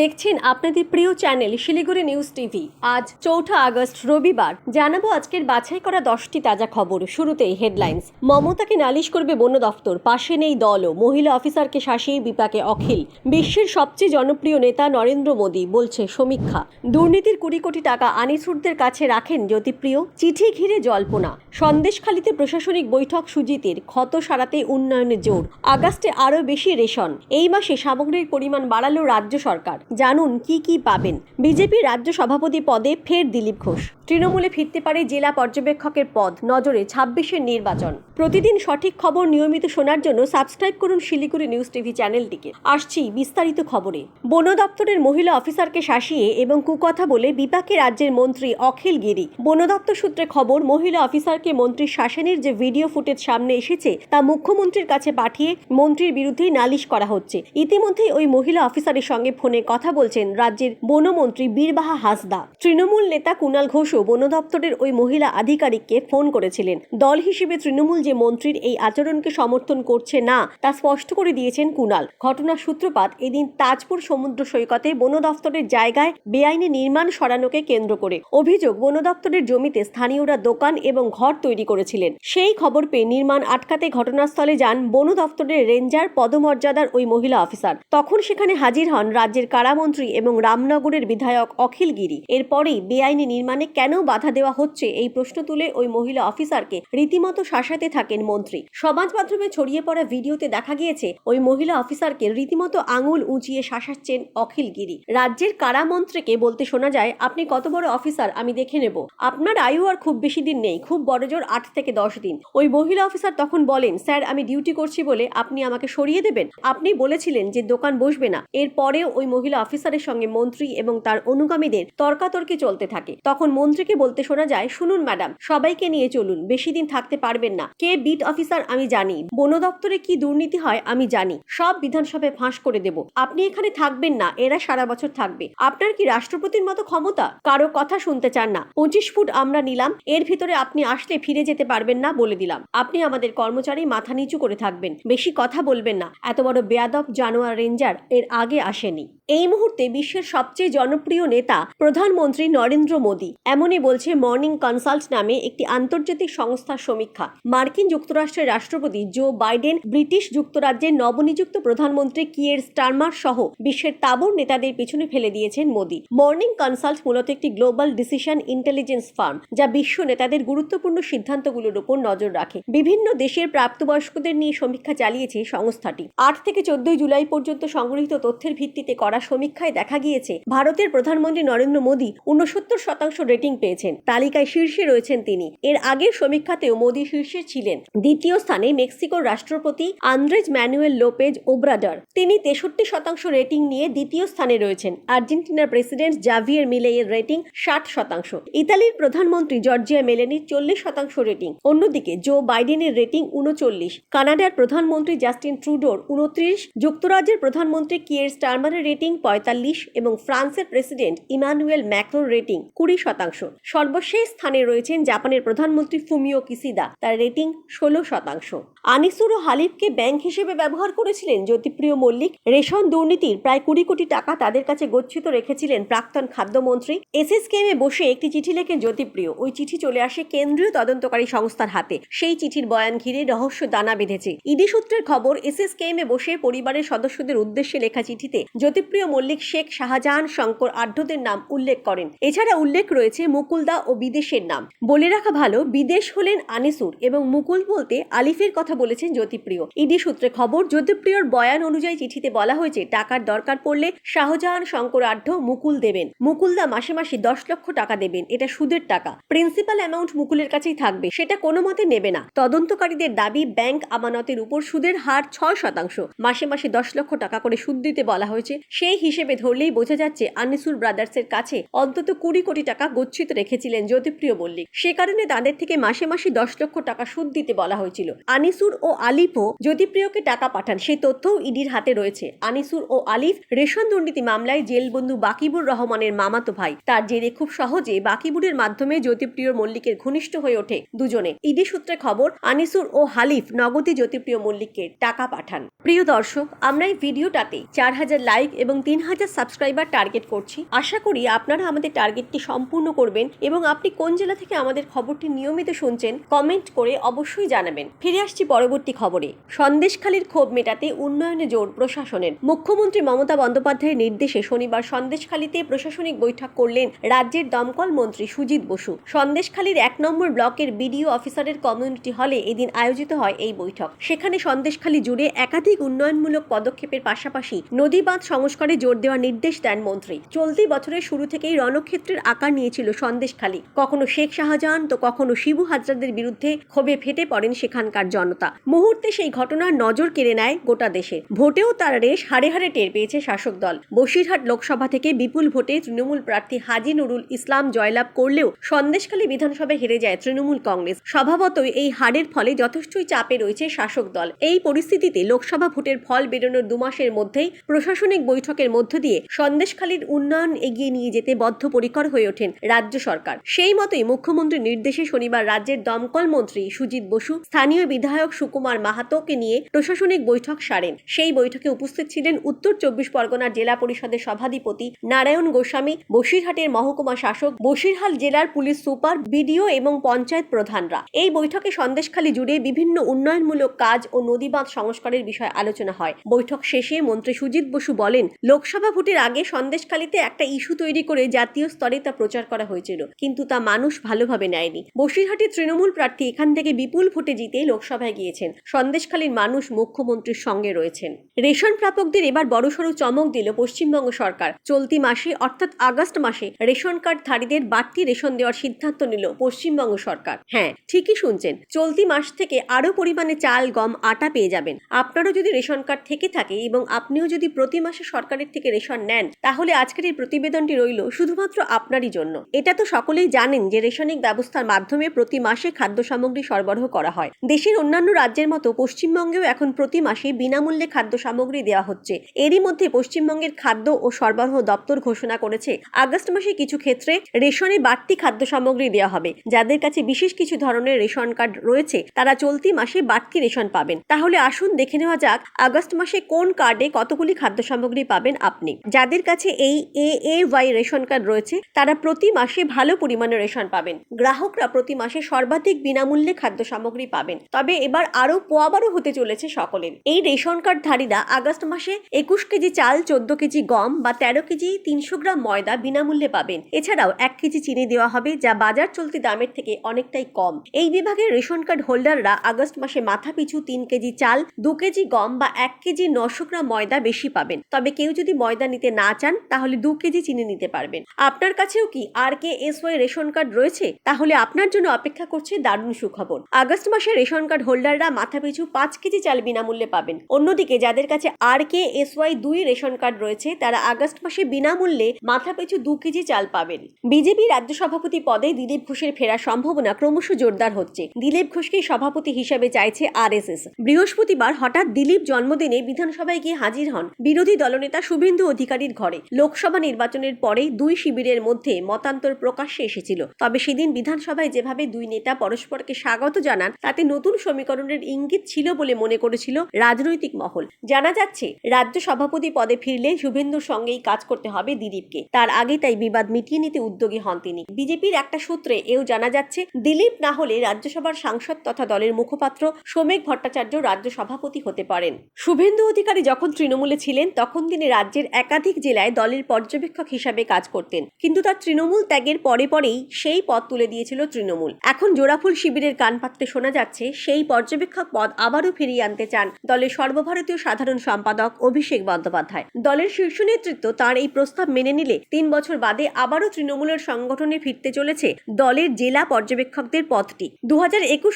দেখছেন আপনাদের প্রিয় চ্যানেল শিলিগুড়ি নিউজ টিভি। আজ চৌঠা আগস্ট, রবিবার। জানাব আজকের বাছাই করা দশটি তাজা খবর। শুরুতেই হেডলাইন্স। মমতাকে নালিশ করবে বন দফতর। পাশে নেই দলও। মহিলা অফিসারকে শাসিয়ে বিপাকে অখিল। বিশ্বের সবচেয়ে জনপ্রিয় নেতা নরেন্দ্র মোদী, বলছে সমীক্ষা। দুর্নীতির কুড়ি কোটি টাকা আনিসুরদের কাছে রাখেন জ্যোতিপ্রিয়। চিঠি ঘিরে জল্পনা। সন্দেশখালীতে প্রশাসনিক বৈঠক সুজিতের। ক্ষত সারাতে উন্নয়নে জোর। আগস্টে আরও বেশি রেশন। এই মাসে সামগ্রীর পরিমাণ বাড়ালো রাজ্য সরকার। জানুন কি কি পাবেন। বিজেপি রাজ্য সভাপতি পদে ফের দিলীপ ঘোষ। তৃণমূলে ফিরতে পারে জেলা পর্যবেক্ষকের পদ, নজরে ছাব্বিশের নির্বাচন। প্রতিদিন সঠিক খবর নিয়মিত শোনার জন্য সাবস্ক্রাইব করুন শিলিগুড়ি নিউজ টিভি চ্যানেলটিকে। আসছি বিস্তারিত খবরে। বন দপ্তরের মহিলা অফিসারকে শাসিয়ে এবং কুকথা বলে বিপাকে রাজ্যের মন্ত্রী অখিল গিরি। বন দপ্তর সূত্রে খবর, মহিলা অফিসারকে মন্ত্রীর শাসনের যে ভিডিও ফুটেজ সামনে এসেছে, তা মুখ্যমন্ত্রীর কাছে পাঠিয়ে মন্ত্রীর বিরুদ্ধেই নালিশ করা হচ্ছে। ইতিমধ্যেই ওই মহিলা অফিসারের সঙ্গে ফোনে কথা বলছেন রাজ্যের বনমন্ত্রী বীরবাহা হাসদা। তৃণমূল নেতা কুণাল ঘোষও বন দপ্তরের ওই মহিলা আধিকারিককে ফোন করেছিলেন। দল হিসেবে তৃণমূল যে মন্ত্রীর এই আচরণকে সমর্থন করছে না, তা স্পষ্ট করে দিয়েছেন কুণাল। ঘটনার সূত্রপাত এদিন তাজপুর সমুদ্র সৈকতে বন দপ্তরের জায়গায় বেআইনি নির্মাণ সরানোকে কেন্দ্র করে অভিযোগ বন দপ্তরের জমিতে স্থানীয়রা দোকান এবং ঘর তৈরি করেছিলেন। সেই খবর পেয়ে নির্মাণ আটকাতে ঘটনাস্থলে যান বন দপ্তরের রেঞ্জার পদমর্যাদার ওই মহিলা অফিসার। তখন সেখানে হাজির হন রাজ্যের কারামন্ত্রী এবং রামনগরের বিধায়ক অখিল গিরি। এরপরেই বেআইনি নির্মাণে কেন বাধা দেওয়া হচ্ছে? এই প্রশ্ন তুলে ওই মহিলা অফিসারকে রীতিমতো শাসাতে থাকেন মন্ত্রী। সমাজ মাধ্যমে ছড়িয়ে পড়া ভিডিওতে দেখা গিয়েছে, ওই মহিলা অফিসারকে রীতিমতো আঙুল উঁচিয়ে শাসাচ্ছেন অখিল গিরি। রাজ্যের কারামন্ত্রীকে বলতে শোনা যায়, আপনি কত বড় অফিসার, আমি দেখে নেব। আপনার আয়ু আর খুব বেশি দিন নেই, খুব বড় জোর আট থেকে দশ দিন। ওই মহিলা অফিসার তখন বলেন, স্যার, আমি ডিউটি করছি বলে আপনি আমাকে সরিয়ে দেবেন। আপনি বলেছিলেন যে দোকান বসবে না। এরপরেও ওই মহিলা অফিসারের সঙ্গে মন্ত্রী এবং তার অনুগামীদের তর্কাতর্কি চলতে থাকে। তখন মন্ত্রীকে বলতে শোনা যায়, শুনুন ম্যাডাম, সবাইকে নিয়ে চলুন, বেশি দিন থাকতে পারবেন না। কে বিট অফিসার আমি জানি, বন দপ্তরে কি দুর্নীতি হয় আমি জানি, সব বিধানসভায় ফাঁস করে দেব। আপনি এখানে থাকবেন না, এরা সারা বছর থাকবে। আপনার কি রাষ্ট্রপতির মতো ক্ষমতা? কারও কথা শুনতে চান না। পঁচিশ ফুট আমরা নিলাম, এর ভিতরে আপনি আসলে ফিরে যেতে পারবেন না বলে দিলাম। আপনি আমাদের কর্মচারী মাথা নিচু করে থাকবেন, বেশি কথা বলবেন না। এত বড় বেয়াদব জানোয়ার রেঞ্জার এর আগে আসেনি। এই মুহূর্তে বিশ্বের সবচেয়ে জনপ্রিয় নেতা প্রধানমন্ত্রী নরেন্দ্র মোদী। এমনই বলছে মর্নিং কনসাল্ট নামে একটি আন্তর্জাতিক সংস্থার সমীক্ষা। মার্কিন যুক্তরাষ্ট্রের রাষ্ট্রপতি জো বাইডেন ব্রিটিশ যুক্তরাজ্যের নবনিযুক্ত প্রধানমন্ত্রী কিয়ের স্টারমার সহ বিশ্বের তাবর নেতাদের পিছনে ফেলে দিয়েছেন মোদী। মর্নিং কনসাল্ট মূলত একটি গ্লোবাল ডিসিশন ইন্টেলিজেন্স ফার্ম, যা বিশ্ব নেতাদের গুরুত্বপূর্ণ সিদ্ধান্তগুলোর উপর নজর রাখে। বিভিন্ন দেশের প্রাপ্তবয়স্কদের নিয়ে সমীক্ষা চালিয়েছে সংস্থাটি। আট থেকে চোদ্দই জুলাই পর্যন্ত সংগৃহীত তথ্যের ভিত্তিতে করা সমীক্ষায় দেখা গিয়েছে, ভারতের প্রধানমন্ত্রী নরেন্দ্র মোদী উনসত্তর শতাংশ রেটিং পেয়েছেন। তালিকায় শীর্ষে রয়েছেন তিনি। এর আগের সমীক্ষাতেও মোদী শীর্ষে ছিলেন। দ্বিতীয় স্থানে মেক্সিকোর রাষ্ট্রপতি আন্দ্রেজ ম্যানুয়েল লোপেজ ওব্রাডার তিনি তেষট্টি শতাংশ রেটিং নিয়ে দ্বিতীয় স্থানে রয়েছেন। আর্জেন্টিনার প্রেসিডেন্ট জাভিয়ার মিলেয়ের রেটিং ষাট শতাংশ। ইতালির প্রধানমন্ত্রী জর্জিয়া মেলেনির চল্লিশ শতাংশ রেটিং অন্যদিকে, জো বাইডেনের রেটিং উনচল্লিশ কানাডার প্রধানমন্ত্রী জাস্টিন ট্রুডোর উনত্রিশ যুক্তরাজ্যের প্রধানমন্ত্রী কিয়ের স্টারমারের রেটিং পঁয়তাল্লিশ এবং ফ্রান্সের প্রেসিডেন্ট ইমানুয়েল ম্যাক্রোর রেটিং কুড়ি শতাংশ। সর্বশেষ স্থানে রয়েছেন জাপানের প্রধানমন্ত্রী ফুমিও কিসিদা। তার রেটিং ষোলো শতাংশ। আনিসুর ও হালিফকে ব্যাংক হিসেবে ব্যবহার করেছিলেন জ্যোতিপ্রিয় মল্লিক। রেশন দুর্নীতির প্রায় কুড়ি কোটি টাকা তাদের কাছে গচ্ছিত রেখেছিলেন প্রাক্তন খাদ্যমন্ত্রী। এসএসকেএমে বসে একটি চিঠি লেখেন জ্যোতিপ্রিয়। ওই চিঠি চলে আসে কেন্দ্রীয় তদন্তকারী সংস্থার হাতে। সেই চিঠির বয়ান ঘিরে রহস্য দানা বেঁধেছে। ইডি সূত্রের খবর, এসএসকেএমে বসে পরিবারের সদস্যদের উদ্দেশ্যে লেখা চিঠিতে জ্যোতিপ্রিয় মল্লিক শেখ শাহজাহান শঙ্কর আঢ্যদের নাম উল্লেখ করেন। এছাড়া উল্লেখ রয়েছে মুকুলদা ও বিদেশের নাম। বলে রাখা ভালো, বিদেশ হলেন আনিসুর এবং মুকুল বলতে আলিফের কথা বলেছেন জ্যোতিপ্রিয়। ইডি সূত্রে খবর, জ্যোতিপ্রিয়র বয়ান অনুযায়ী চিঠিতে বলা হয়েছে, টাকার দরকার পড়লে শাহজাহান শঙ্কর আঢ্য মুকুল দেবেন। মুকুলদা মাসে মাসে দশ লক্ষ টাকা দেবেন, এটা সুদের টাকা। প্রিন্সিপাল অ্যামাউন্ট মুকুলের কাছেই থাকবে, সেটা কোনো মতে নেবে না। তদন্তকারীদের দাবি, ব্যাংক আমানতের উপর সুদের হার ছয় শতাংশ। মাসে মাসে দশ লক্ষ টাকা করে সুদ দিতে বলা হয়েছে সেই হিসেবে ধরলেই বোঝা যাচ্ছে আনিসুর ব্রাদার্সের কাছে অন্তত কুড়ি কোটি টাকা গচ্ছিত রেখেছিলেন জ্যোতিপ্রিয় মল্লিক। সে কারণে তাদের থেকে মাসে মাসে দশ লক্ষ টাকা সুদ দিতে বলা হয়েছিল। আনিসুর ও আলিফও জ্যোতিপ্রিয়কে টাকা পাঠান সেই তথ্যও ইডির হাতে রয়েছে। আনিসুর ও আলিফ রেশন দুর্নীতি মামলায় জেলবন্ধু বাকিবুর রহমানের মামাতো ভাই। তার জেরে খুব সহজে বাকিবুরের মাধ্যমে জ্যোতিপ্রিয় মল্লিকের ঘনিষ্ঠ হয়ে ওঠে দুজনে। ইডি সূত্রে খবর, আনিসুর ও হালিফ নগদে জ্যোতিপ্রিয় মল্লিককে টাকা পাঠান। প্রিয় দর্শক, আমরা এই ভিডিওটাতে চার হাজার লাইক এবং এবং তিন হাজার সাবস্ক্রাইবার টার্গেট করছি। আশা করি আপনারা আমাদের টার্গেটটি সম্পূর্ণ করবেন এবং আপনি কোন জেলা থেকে আমাদের খবরটি নিয়মিত শুনছেন কমেন্ট করে অবশ্যই জানাবেন। ফিরে আসছি পরবর্তী খবরে। সন্দেশখালীর ক্ষোভ মেটাতে উন্নয়নে জোর প্রশাসনের। মুখ্যমন্ত্রী মমতা বন্দ্যোপাধ্যায়ের নির্দেশে শনিবার সন্দেশখালীতে প্রশাসনিক বৈঠক করলেন রাজ্যের দমকল মন্ত্রী সুজিত বসু। সন্দেশখালীর এক নম্বর ব্লকের বিডিও অফিসারের কমিউনিটি হলে এদিন আয়োজিত হয় এই বৈঠক। সেখানে সন্দেশখালী জুড়ে একাধিক উন্নয়নমূলক পদক্ষেপের পাশাপাশি নদী বাঁধ সংস্কারে জোর দেওয়ার নির্দেশ দেন মন্ত্রী। চলতি বছরের শুরু থেকেই রণক্ষেত্রের আকার নিয়েছিল সন্দেশখালী কখনো শেখ শাহজাহান, তো কখনো শিবু হাজরাদের বিরুদ্ধে ক্ষোভে ফেটে পড়েন সেখানকার জনতা। মুহূর্তে সেই ঘটনার নজর কেড়ে নেয় গোটা দেশে। ভোটেও তার রেশ হারে হারে টের পেয়েছে শাসক দল। বসিরহাট লোকসভা থেকে বিপুল ভোটে তৃণমূল প্রার্থী হাজি নুরুল ইসলাম জয়লাভ করলেও সন্দেশখালী বিধানসভায় হেরে যায় তৃণমূল কংগ্রেস। স্বভাবতই এই হারের ফলে যথেষ্টই চাপে রয়েছে শাসক দল। এই পরিস্থিতিতে লোকসভা ভোটের ফল বেরোনোর দু মাসের মধ্যেই প্রশাসনিক বৈঠকের মধ্য দিয়ে সন্দেশখালীর উন্নয়ন এগিয়ে নিয়ে যেতে বদ্ধপরিকর হয়ে ওঠেন রাজ্য সরকার। সেই মতোই মুখ্যমন্ত্রীর নির্দেশে শনিবার রাজ্যের দমকল মন্ত্রী সুজিত বসু, স্থানীয় বিধায়ক সুকুমার মাহাতোকে নিয়ে প্রশাসনিক বৈঠক সারেন। সেই বৈঠকে উপস্থিত ছিলেন উত্তর চব্বিশ পরগনার জেলা পরিষদের সভাধিপতি নারায়ণ গোস্বামী, বসিরহাটের মহকুমা শাসক, বসিরহাট জেলার পুলিশ সুপার, বিডিও এবং পঞ্চায়েত প্রধানরা। এই বৈঠকে সন্দেশখালী জুড়ে বিভিন্ন উন্নয়নমূলক কাজ ও নদী বাঁধ সংস্কারের বিষয়ে আলোচনা হয়। বৈঠক শেষে মন্ত্রী সুজিত বসু বলেন লোকসভা ভোটের আগে সন্দেশখালীতে একটা ইস্যু তৈরি করে জাতীয় স্তরে তা প্রচার করা হয়েছিল, কিন্তু তা মানুষ ভালোভাবে নেয়নি। বসিরহাটের তৃণমূল প্রার্থী এখান থেকে বিপুল ভোটে জিতে লোকসভায় গিয়েছেন। সন্দেশখালীর মানুষ মুখ্যমন্ত্রীর সঙ্গে রয়েছেন। রেশন প্রাপকদের এবার বড়সড় চমক দিল পশ্চিমবঙ্গ সরকার। চলতি মাসে, অর্থাৎ আগস্ট মাসে, রেশন কার্ডধারীদের বাড়তি রেশন দেওয়ার সিদ্ধান্ত নিল পশ্চিমবঙ্গ সরকার। হ্যাঁ ঠিকই শুনছেন, চলতি মাস থেকে আরও পরিমাণে চাল, গম, আটা পেয়ে যাবেন। আপনারও যদি রেশন কার্ড থেকে থাকে এবং আপনিও যদি প্রতি মাসে সরকারের থেকে রেশন নেন, তাহলে আজকের এই প্রতিবেদনটি রইল শুধুমাত্র আপনারই জন্য। এটা তো সকলেই জানেন যে রেশনিক ব্যবস্থার মাধ্যমে প্রতি মাসে খাদ্য সামগ্রী সরবরাহ করা হয়। দেশের অন্যান্য রাজ্যের মতো পশ্চিমবঙ্গেও এখন প্রতি মাসে বিনামূল্যে খাদ্য সামগ্রী দেওয়া হচ্ছে। এরই মধ্যে পশ্চিমবঙ্গের খাদ্য ও সরবরাহ দপ্তর ঘোষণা করেছে, আগস্ট মাসে কিছু ক্ষেত্রে রেশনে বাড়তি খাদ্য সামগ্রী দেওয়া হবে। যাদের কাছে বিশেষ কিছু ধরনের রেশন কার্ড রয়েছে, তারা চলতি মাসে বাড়তি রেশন পাবেন। তাহলে আসুন দেখে নেওয়া যাক, আগস্ট মাসে কোন কার্ডে কতগুলি খাদ্য সামগ্রী পাবেন আপনি। যাদের কাছে এই A A Y ration card রয়েছে, তারা প্রতি মাসে ভালো পরিমাণে রেশন পাবেন। গ্রাহকরা প্রতি মাসে সর্বাধিক বিনামূল্যে খাদ্য সামগ্রী পাবেন। তবে এবার আরও পোয়াবারও হতে চলেছে সকলের। এই রেশন কার্ডধারীরা আগস্ট মাসে একুশ কেজি চাল, চোদ্দ কেজি গম বা তেরো কেজি তিনশো গ্রাম ময়দা বিনামূল্যে পাবেন। এছাড়াও এক কেজি চিনি দেওয়া হবে, যা বাজার চলতি দামের থেকে অনেকটাই কম। এই বিভাগের রেশন কার্ড হোল্ডাররা আগস্ট মাসে মাথা পিছু তিন কেজি চাল, দু কেজি গম বা এক কেজি নশো গ্রাম ময়দা বেশি পাবেন। তবে কেউ যদি ময়দা নিতে না চান, তাহলে দু কেজি চিনি নিতে পারবেন। আপনার কাছেও কি R K S Y ration card রয়েছে? তাহলে আপনার জন্য অপেক্ষা করছে দারুণ সুখবর। আগস্ট মাসে রেশন কার্ড হোল্ডাররা মাথা পিছু পাঁচ কেজি চাল বিনামূল্যে পাবেন। অন্যদিকে যাদের কাছে আর কে এস ওয়াই দুই রেশন কার্ড রয়েছে, তারা আগস্ট মাসে বিনামূল্যে মাথা পিছু দু কেজি চাল পাবেন। বিজেপি রাজ্য সভাপতি পদে দিলীপ ঘোষের ফেরার সম্ভাবনা ক্রমশ জোরদার হচ্ছে। দিলীপ ঘোষকে সভাপতি হিসেবে চাইছে আরএসএস বৃহস্পতিবার হঠাৎ দিলীপ জন্মদিনে বিধানসভায় গিয়ে হাজির হন। বিরোধী দলনেতা শুভেন্দু অধিকারীর ঘরে। লোকসভা নির্বাচনের পরে দুই শিবিরের মধ্যে মতান্তর প্রকাশ্যে এসেছিল। তবে সেদিন বিধানসভায় যেভাবে দুই নেতা পরস্পরকে স্বাগত জানান, তাতে নতুন সমীকরণের ইঙ্গিত ছিল বলে মনে করেছিল রাজনৈতিক মহল। জানা যাচ্ছে, রাজ্য সভাপতি পদে ফিরলে শুভেন্দুর সঙ্গেই কাজ করতে হবে দিলীপকে। তার আগে তাই বিবাদ মিটিয়ে নিতে উদ্যোগী হন তিনি। বিজেপির একটা সূত্রে এও জানা যাচ্ছে, দিলীপ না হলে রাজ্যসভার সাংসদ তথা দলের মুখপাত্র সোমেক ভট্টাচার্য রাজ্য সভাপতি হতে পারেন। শুভেন্দু অধিকারী যখন তৃণমূলে ছিলেন, তখন তিনি রাজ্যের একাধিক জেলায় দলের পর্যবেক্ষক হিসাবে কাজ করতেন। কিন্তু তার তৃণমূল ত্যাগের পরে পরেই সেই পদ তুলে দিয়েছিল তৃণমূল। এখন জোড়াফুল শিবিরের কান পাততে শোনা যাচ্ছে, সেই পর্যবেক্ষক পদ আবারও ফিরিয়ে আনতে চান দলের সর্বভারতীয় সাধারণ সম্পাদক অভিষেক বন্দ্যোপাধ্যায়। দলের শীর্ষ নেতৃত্ব তার এই প্রস্তাব মেনে নিলে তিন বছর বাদে আবারও তৃণমূলের সংগঠনে ফিরতে চলেছে দলের জেলা পর্যবেক্ষকদের পদটি। দু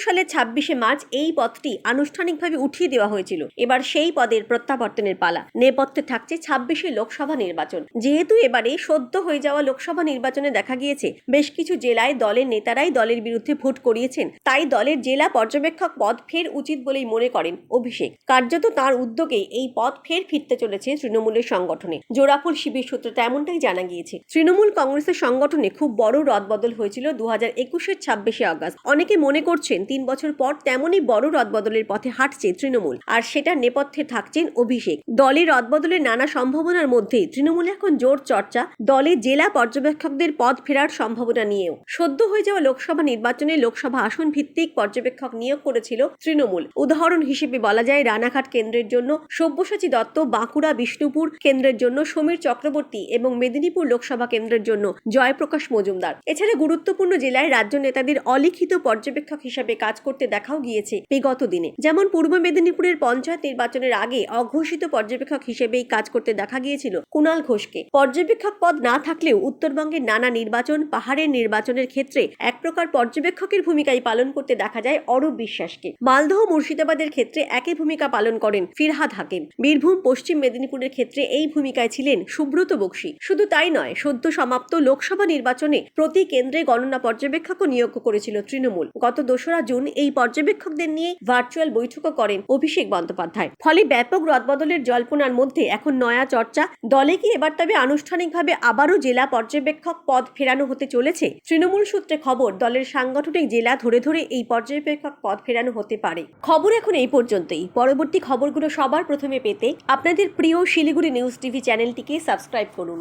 সালের ছাব্বিশে মার্চ এই পদটি আনুষ্ঠানিকভাবে উঠিয়ে দেওয়া হয়েছিল। এবার সেই পদের প্রত্যাবর্তনের পালা। নেপথ্যে থাকছে ছাব্বিশে লোকসভা নির্বাচন। যেহেতু এবারে সদ্য হয়ে যাওয়া লোকসভা নির্বাচনে দেখা গিয়েছে, বেশ কিছু জেলায় দলের নেতারাই দলের বিরুদ্ধে ভোট করিয়েছেন। তাই দলের জেলা পর্যবেক্ষক পদ ফের উচিত বলেই মনে করেন অভিষেক। কার্যত তার উদ্যোগে এই পদ ফের ফিরতে চলেছে তৃণমূলের সংগঠনে। জোড়াফুল শিবির সূত্রে তেমনটাই জানা গিয়েছে। তৃণমূল কংগ্রেসের সংগঠনে খুব বড় রদবদল হয়েছিল দু হাজার একুশের ছাব্বিশে আগস্ট। অনেকে মনে করছেন তিন বছর পর তেমনই বড় রদবদলের পথে হাঁটছে তৃণমূল, আর সেটার নেপথ্যে থাকছেন অভিষেক। দলের রদবদলের নানা সম্ভাবনার মধ্যে তৃণমূলে এখন জোর চর্চা, দলে জেলা পর্যবেক্ষকদের পদ ফেরার সম্ভাবনা নিয়েও। সদ্য হয়ে যাওয়া লোকসভা নির্বাচনে লোকসভা আসন ভিত্তিক পর্যবেক্ষক নিয়োগ করেছিল তৃণমূল। উদাহরণ হিসেবে বলা যায়, রানাঘাট কেন্দ্রের জন্য সব্যসাচী দত্ত, বাঁকুড়া বিষ্ণুপুর কেন্দ্রের জন্য সমীর চক্রবর্তী এবং মেদিনীপুর লোকসভা কেন্দ্রের জন্য জয়প্রকাশ মজুমদার। এছাড়া গুরুত্বপূর্ণ জেলায় রাজ্য নেতাদের অলিখিত পর্যবেক্ষক হিসাবে কাজ করতে দেখাও গিয়েছে বিগত দিনে। যেমন পূর্ব মেদিনীপুরের পঞ্চায়েত নির্বাচনের আগে অঘোষিত পর্যবেক্ষক হিসেবেই কাজ করতে দেখা গিয়েছিল কুণাল ঘোষকে। পর্যবেক্ষক পদ না থাকলেও উত্তরবঙ্গের নানা নির্বাচন, পাহাড়ের নির্বাচনের ক্ষেত্রে এক প্রকার পর্যবেক্ষকের ভূমিকায় পালন করতে দেখা যায় অরূপ বিশ্বাসকে। মালদহ মুর্শিদাবাদের ক্ষেত্রে একই ভূমিকা পালন করেন ফিরহাদ হাকিম। বীরভূম, পশ্চিম মেদিনীপুরের ক্ষেত্রে এই ভূমিকায় ছিলেন সুব্রত বক্সী। শুধু তাই নয়, সদ্য সমাপ্ত লোকসভা নির্বাচনে প্রতি কেন্দ্রে গণনা পর্যবেক্ষকও নিয়োগ করেছিল তৃণমূল। গত দোসরা জুন এই পর্যবেক্ষকদের নিয়ে ভার্চুয়াল বৈঠকও করেন অভিষেক বন্দ্যোপাধ্যায়। ফলে ব্যাপক রদবদলের জল্পনার মধ্যে এখন নয়া চর্চা। দলে কি এবার তবে আনুষ্ঠানিকভাবে আবারও জেলা পর্যবেক্ষক পদ ফেরানো হতে চলেছে। তৃণমূল সূত্রে খবর, দলের সাংগঠনিক জেলা ধরে ধরে এই পর্যবেক্ষক পদ ফেরানো হতে পারে। খবর এখন এই পর্যন্তই। পরবর্তী খবরগুলো সবার প্রথমে পেতে আপনাদের প্রিয় শিলিগুড়ি নিউজ টিভি চ্যানেলটিকে সাবস্ক্রাইব করুন।